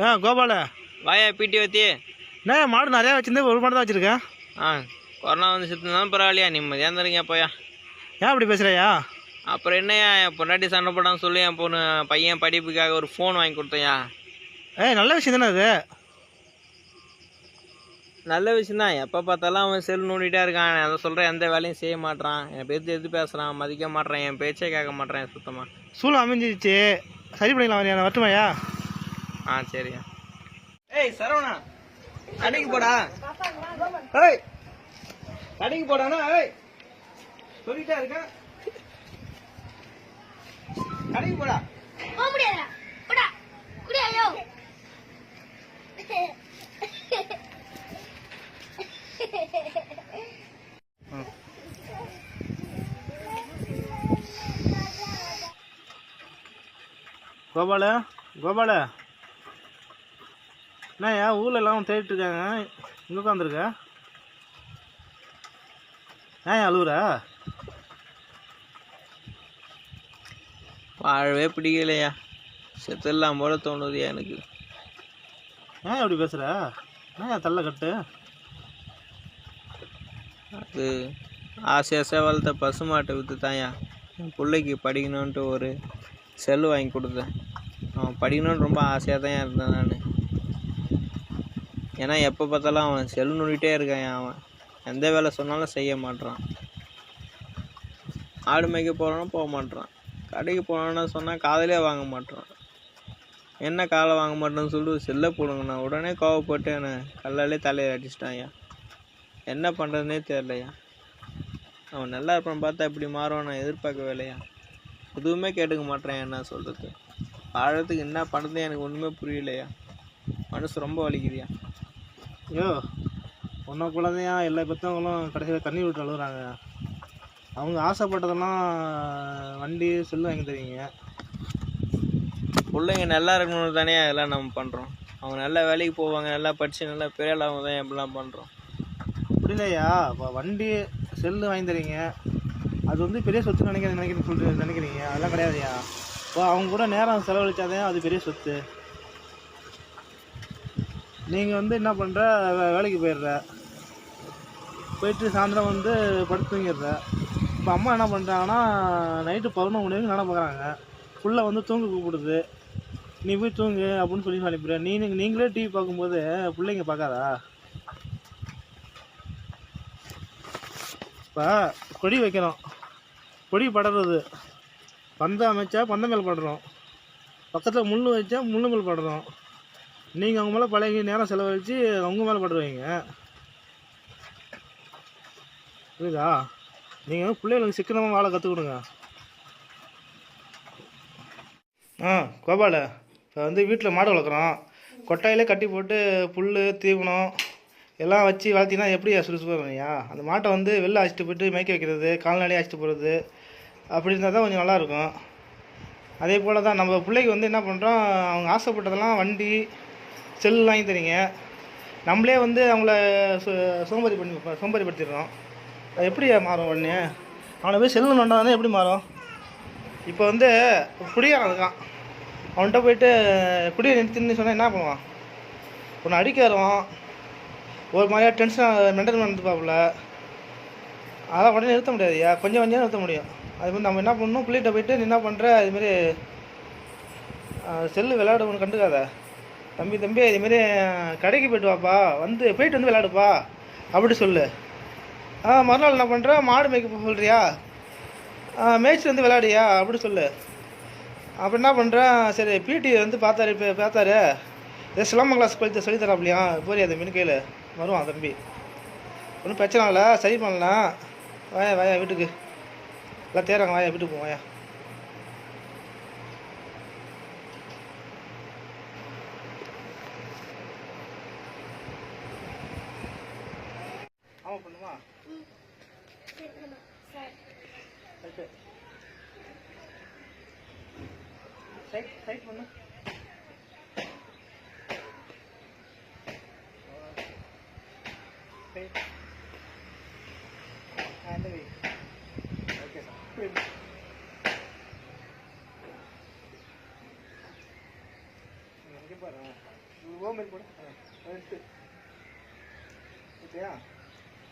ஏன் கோபால. வாயா பிடி வத்தி என்ன மாடு நிறையா வச்சிருந்தேன் ஒரு மாடு தான் வச்சுருக்கேன். ஆ கொரோனா வந்து செத்துனாலும் பரவாயில்லையா? நிம்மதியாக இருந்துருங்க போயா ஏன் அப்படி பேசுகிறையா அப்புறம் என்னய்யா என் பொண்டாட்டி சண்டை போடான்னு சொல்லி என் பொண்ணு பையன் படிப்புக்காக ஒரு ஃபோன் வாங்கி கொடுத்தேயா? ஏய் நல்ல விஷயம் தானே அது. நல்ல விஷயம் தான் எப்போ பார்த்தாலும் அவன் செல் நோண்டிகிட்டே இருக்கான். நான் அதை சொல்கிறேன் எந்த வேலையும் செய்ய மாட்றான். என் பேச்சு எது பேசுகிறான் மதிக்க மாட்றான் என் பேச்சே கேட்க மாட்றான் சுத்தமாக சூழல் அமைஞ்சிச்சு சரி பண்ணிக்கலாம் வரட்டுமாயா ஆ சரியா. ஏய் சரவணா கடைக்கு போடா. ஏய் கடைக்கு போடானா ஏய் சொல்லிட்டே இருக்கேன் கடைக்கு போடா. போக முடியாதா? போடா. குடியாயோ கோபால கோபால. என்னய்யா ஊரில் எல்லாம் தேடிட்டு இருக்காங்க இங்கே உட்காந்துருக்க? ஏன் அழுவுற? வாழவே பிடிக்கலையா? செத்துடலாம் போல தோணுதுயா எனக்கு. ஏன் இப்படி பேசுகிற ஏன் தள்ள கட்டு? அது ஆசை ஆசையாக வளர்த்த பசுமாட்டை விற்று தான்யா என் பிள்ளைக்கு படிக்கணுன்ட்டு ஒரு செல்லு வாங்கி கொடுத்தேன். அவன் படிக்கணும்னு ரொம்ப ஆசையாக தான் இருந்தேன் நான். ஏன்னா எப்போ பார்த்தாலும் அவன் செல்லு நோண்டிகிட்டே இருக்கான் அவன்? எந்த வேலை சொன்னாலும் செய்ய மாட்டான் ஆடு மேய்க்க போகிறான்னா போக மாட்டான் கடைக்கு போனான்னு சொன்னால் காதலே வாங்க மாட்டான் என்ன காலை வாங்க மாட்டேன்னு சொல்லிட்டு செல்லை போடுங்கண்ணா. உடனே கோவப்பட்டு என்னை கல்லாலே தலையை அடிச்சிட்டான்யா என்ன பண்ணுறதுனே தெரிலையா அவன் நல்லா இருப்பான் பார்த்தா இப்படி மாறுவான் நான் எதிர்பார்க்கவே இல்லையா? எதுவுமே கேட்டுக்க மாட்டேன் என்ன சொல்கிறது வாழறதுக்கு என்ன பண்ணுறது எனக்கு ஒன்றுமே புரியலையா? மனசு ரொம்ப வலிக்குதுயா ஐயோ உன்ன குழந்தையா எல்லா பெற்றவங்களும் கடைசியில் தண்ணி விட்டு அழுகுறாங்க. அவங்க ஆசைப்பட்டதெல்லாம் வண்டி செல்லு வாங்கி தருவீங்க. பிள்ளைங்க நல்லா இருக்கணும்னு தானே அதெல்லாம் நம்ம பண்ணுறோம் அவங்க நல்ல வேலைக்கு போவாங்க நல்லா படித்து நல்லா பெரிய ஆளாக தான் எப்படிலாம் பண்ணுறோம் அப்படி இல்லையா? இப்போ வண்டி செல்லு வாங்கி தரீங்க அது வந்து பெரிய சொத்து நினைக்கிற நினைக்கிறேன்னு சொல்லிட்டு நினைக்கிறீங்க அதெல்லாம் கிடையாதுயா? இப்போ அவங்க கூட நேரம் செலவழிச்சாதான் அது பெரிய சொத்து. நீங்கள் வந்து என்ன பண்ணுற வேலைக்கு போயிடுற. போயிட்டு சாயந்தரம் வந்து படுத்து தூங்கிடுற. இப்போ அம்மா என்ன பண்ணுறாங்கன்னா நைட்டு பதினொன்று மணி வரைக்கும் நடை பார்க்குறாங்க ஃபுல்லாக வந்து தூங்க கூப்பிடுது. நீ போய் தூங்கு அப்படின்னு சொல்லி அனுப்பிடுற. நீ நீங்களே டிவி பார்க்கும்போது பிள்ளைங்க பார்க்காதா? இப்போ கொடி வைக்கிறோம் கொடி படறது. பந்தம் அமைச்சா பந்தம் மேல் படுறோம். பக்கத்தில் முள் வச்சா முள்ளு மேல் படுறோம். நீங்கள் அவங்க மேலே பழகி நேரம் செலவழித்து அவங்க மேலே படுறவங்க புரியுதா? நீங்கள் பிள்ளைகளுக்கு சிக்கனமாக வாழ கற்றுக் கொடுங்க ஆ கோபால இப்போ வந்து வீட்டில் மாடு வளர்க்குறோம். கொட்டாயிலே கட்டி போட்டு புல் தீவனம் எல்லாம் வச்சு வளர்த்தினா எப்படி சுறுசுறுப்பாக அந்த மாட்டை வந்து வெளில அழைச்சிட்டு போயிட்டு மேய்க்க வைக்கிறது கால்நடை அழைச்சிட்டு போகிறது அப்படி இருந்தால் தான் கொஞ்சம் நல்லாயிருக்கும் அதே போல் தான் நம்ம பிள்ளைக்கு வந்து என்ன பண்ணுறோம் அவங்க ஆசைப்பட்டதெல்லாம் வண்டி செல் வாங்கி தரீங்க நம்மளே வந்து அவங்கள சு சோம்பேறி பண்ணி சோம்பேறிப்படுத்திடுறோம். அது எப்படி மாறும் உடனே? அவனை போய் செல்லு நோண்டாதானே எப்படி மாறும்? இப்போ வந்து குடியாரன் இருக்கான். அவன்கிட்ட போயிட்டு குடியை நிறுத்தின்னு சொன்னால் என்ன பண்ணுவான்? உன்னை அடிக்க வருவான். ஒரு மாதிரியா டென்ஷன் மென்டல் பண்ணிருப்பாப்புல அதான் உடனே நிறுத்த முடியாதுயா கொஞ்சம் கொஞ்சம் நிறுத்த முடியும். அது மாதிரி நம்ம என்ன பண்ணணும்? பிள்ளைகிட்ட போயிட்டு நீ என்ன பண்ணுற அதுமாரி செல்லு விளையாட ஒன்று கண்டுக்காத. தம்பி தம்பி இதுமாரி கடைக்கு போய்ட்டு வாப்பா. வந்து போயிட்டு வந்து விளையாடுப்பா. அப்படி சொல்லு. ஆ மறுநாள் என்ன பண்ணுற மாடு மேய்க்க சொல்கிறியா மேய்ச்சி வந்து விளையாடியா அப்படி சொல்லு. அப்போ என்ன பண்ணுறேன் சரி பிடி வந்து பார்த்தாரு இப்போ பார்த்தாரு. ஏதோ சிலம்பம் கிளாஸ் சொல்லி சொல்லி தராப்லையா? போறியா தம்பின்னு கேளு. வருவான் தம்பி. ஒன்றும் பிரச்சனை இல்லை. சரி பண்ணலாம். வாயா வாயா வீட்டுக்கு. எல்லாம் தேறாங்க வாயா வீட்டுக்கு à? Ừ. Take it. Take, take one. More. Take. And away. Okay, sir. ನಂಗೆ ಬರ ಹೋಮೇಲೆ ಕೊಡ ಓಕೆಯಾ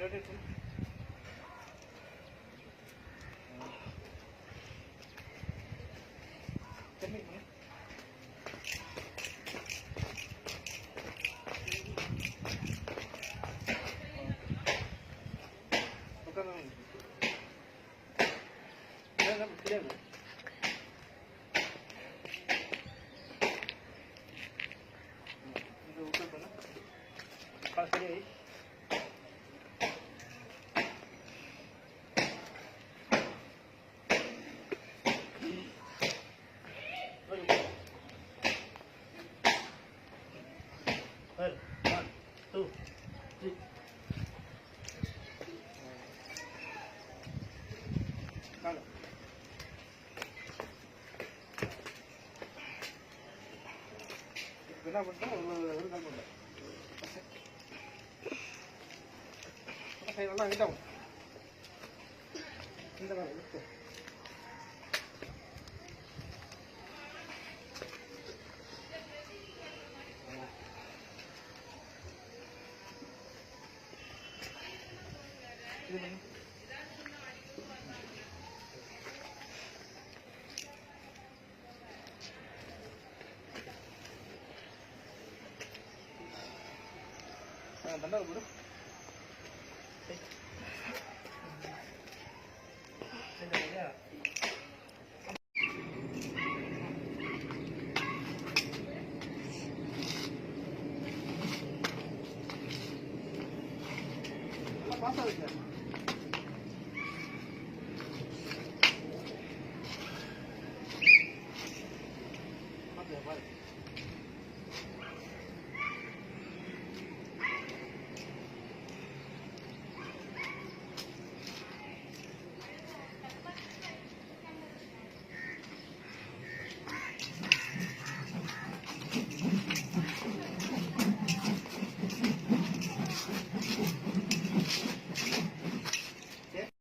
related to ચાલો ઘણા બધા இந்த மாதிரி இருக்கு Thank you. பண்ணால் கூட